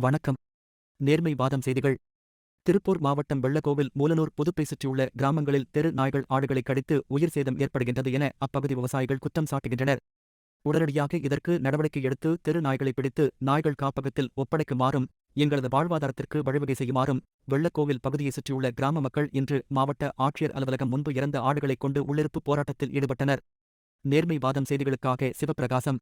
வணக்கம். நேர்மை வாதம் செய்திகள். திருப்பூர் மாவட்டம் வெள்ளக்கோவில் மூலனூர் புதுப்பை சுற்றியுள்ள கிராமங்களில் தெரு நாய்கள் ஆடுகளை கடித்து உயிர் சேதம் ஏற்படுகின்றது என அப்பகுதி விவசாயிகள் குற்றம் சாட்டுகின்றனர். உடனடியாக இதற்கு நடவடிக்கை எடுத்து தெரு நாய்களை பிடித்து நாய்கள் காப்பகத்தில் ஒப்படைக்குமாறும் எங்களது வாழ்வாதாரத்திற்கு வழிவகை செய்யுமாறும் வெள்ளக்கோவில் பகுதியை சுற்றியுள்ள கிராம மக்கள் இன்று மாவட்ட ஆட்சியர் அலுவலகம் முன்பு இறந்த ஆடுகளைக் கொண்டு உள்ளிருப்பு போராட்டத்தில் ஈடுபட்டனர். நேர்மை வாதம் செய்திகளுக்காக சிவபிரகாசம்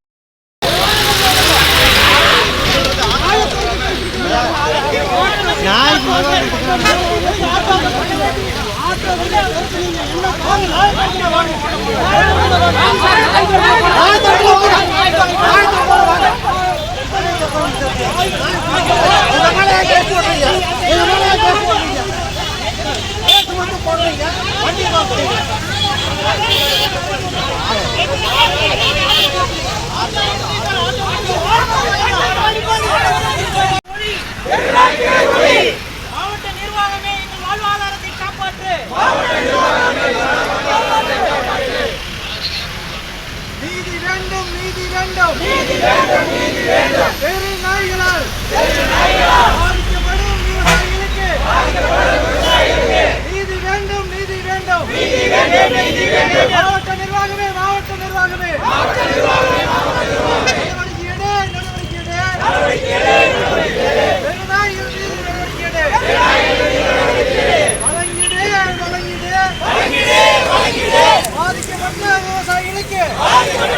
இந்த வேண்டும். நீதி வேண்டும் நீதி வேண்டும். பெரிய நாய்களால் பெரிய நாய்களால் பாதிக்கப்படும் விவசாயிகளுக்கு பாதிக்கப்படும் விவசாயிகளுக்கு நீதி வேண்டும் நீதி வேண்டும். நீதி வேண்டும் நீதி வேண்டும். மாவட்ட நிர்வாகமே மாவட்ட நிர்வாகமே. மாவட்ட நிர்வாகமே மாவட்ட நிர்வாகமே. நடவடிக்கை எடு நடவடிக்கை எடு நடவடிக்கை நாய்கள் நீதி நடவடிக்கை எடு நாய்கள் நீதி நடவடிக்கை எடு வழங்கிடு. வழங்கிடு வழங்கிடு. பாதிக்கப்பட்ட விவசாயிகளுக்கு பாதிக்கப்பட்ட